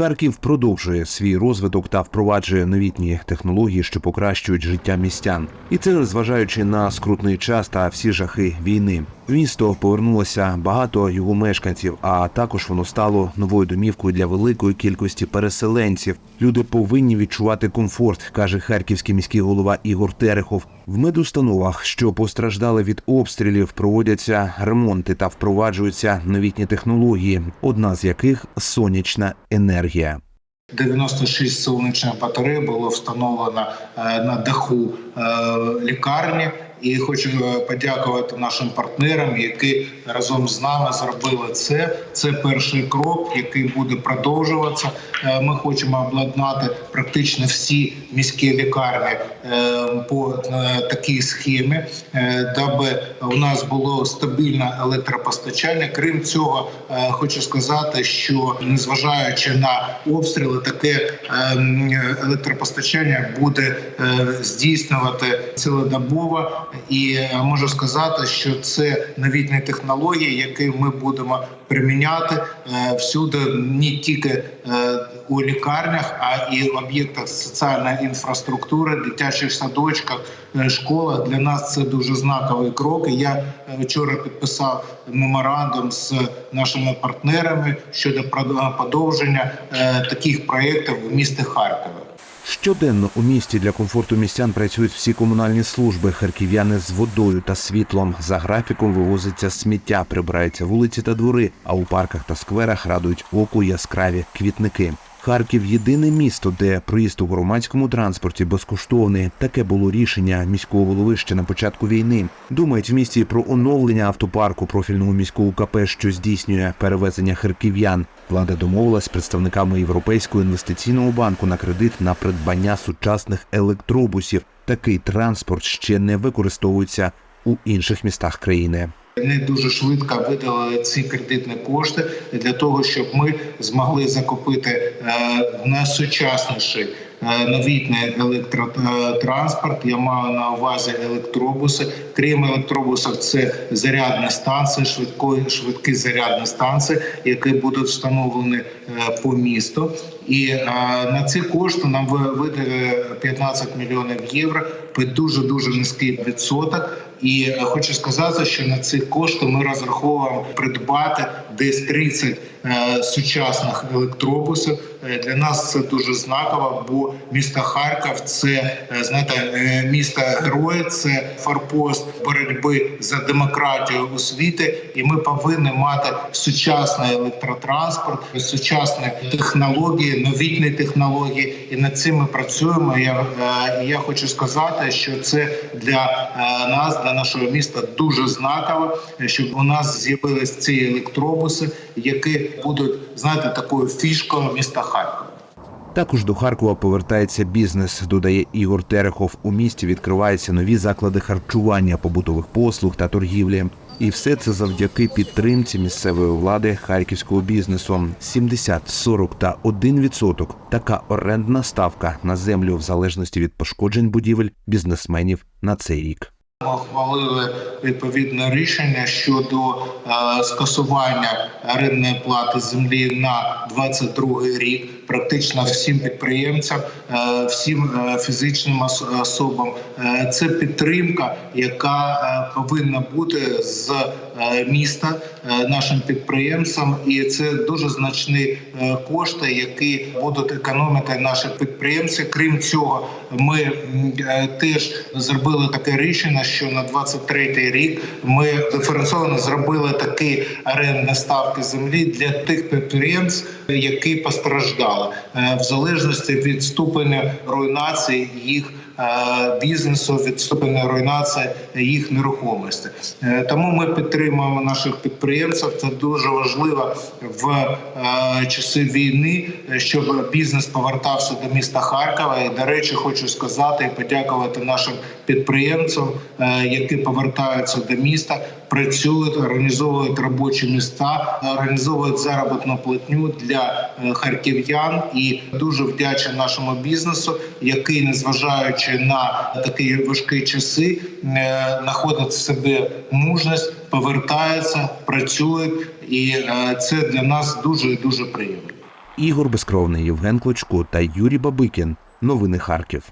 Харків продовжує свій розвиток та впроваджує новітні технології, що покращують життя містян, і це незважаючи на скрутний час та всі жахи війни. В місто повернулося багато його мешканців, а також воно стало новою домівкою для великої кількості переселенців. Люди повинні відчувати комфорт, каже харківський міський голова Ігор Терехов. В медустановах, що постраждали від обстрілів, проводяться ремонти та впроваджуються новітні технології, одна з яких сонячна енергія. 96 сонячних батарей було встановлено е, на даху е, лікарні. І хочу е, подякувати нашим партнерам, які разом з нами зробили це. Це перший крок, який буде продовжуватися. Е, Ми хочемо обладнати практично всі міські лікарні е, по такій схемі, даби у нас було стабільне електропостачання. Крім цього, хочу сказати, що незважаючи на обстріли, таке електропостачання буде здійснювати цілодобово. І е, можу сказати, що це новітні технології, які ми будемо приміняти е, всюди, не тільки е, у лікарнях, а і в об'єктах соціальної інфраструктури, дитячих садочках, школах. Для нас це дуже знаковий крок. Я вчора підписав меморандум з нашими партнерами щодо прод- подовження е, таких проєктів в місті Харкові. Щоденно у місті для комфорту містян працюють всі комунальні служби. Харків'яни з водою та світлом за графіком вивозиться сміття, прибираються вулиці та двори. А у парках та скверах радують оку яскраві квітники. Харків єдине місто, де проїзд у громадському транспорті безкоштовний. Таке було рішення міського голови ще на початку війни. Думають в місті про оновлення автопарку профільного міського КП, що здійснює перевезення харків'ян. Влада домовилась з представниками Європейського інвестиційного банку на кредит на придбання сучасних електробусів. Такий транспорт ще не використовується у інших містах країни. Не дуже швидко видали ці кредитні кошти для того, щоб ми змогли закупити е, найсучасніший е, новітний електротранспорт. Я маю на увазі електробуси. Крім електробусів, це зарядні станції, швидкої швидкі зарядні станції, які будуть встановлені е, по місту. І на ці кошти нам видали 15 мільйонів євро під дуже дуже низький відсоток. І е, хочу сказати, що на ці кошти ми розраховуємо придбати десь 30 е, сучасних електробусів. Е, Для нас це дуже знаково, бо місто Харків це е, знаєте, е, місто герої, це форпост боротьби за демократію освіти, і ми повинні мати сучасний електротранспорт, сучасні технології, новітні технології. І над цим ми працюємо. Я, е, я хочу сказати, що це для е, нас, для нашого міста, дуже знаково, е, щоб у нас з'явились ці електробуси, які будуть знаєте такою фішкою міста Харкова. Також до Харкова повертається бізнес, додає Ігор Терехов. У місті відкриваються нові заклади харчування, побутових послуг та торгівлі. І все це завдяки підтримці місцевої влади харківського бізнесу. 70, 40 та 1% – така орендна ставка на землю в залежності від пошкоджень будівель бізнесменів на цей рік. Ми ухвалили відповідне рішення щодо е, скасування орендної плати землі на 22 рік. Практично всім підприємцям, е, всім е, фізичним особам. Е, це підтримка, яка е, повинна бути з е, міста е, нашим підприємцям, і це дуже значні е, кошти, які будуть економити наші підприємці. Крім цього, ми е, теж зробили таке рішення, що на 23 рік ми диференційовано зробили такі орендні ставки землі для тих підприємств, які постраждали е, в залежності від ступеня руйнації їх бізнесу, від ступеня руйнації їх нерухомості. Е, Тому ми підтримуємо наших підприємців. Це дуже важливо в е, часи війни, е, щоб бізнес повертався до міста Харкова. І до речі, хочу сказати і подякувати нашим підприємцям, е, які повертаються до міста, працюють, організовують робочі міста, організовують заробітну платню для е, харків'ян. І дуже вдячний нашому бізнесу, який, незважаючи на такі важкі часи, е, знаходить в себе мужність, повертається, працює, і е, це для нас дуже дуже приємно. Ігор Безкровний, Євген Клочко та Юрій Бабикін. Новини Харків.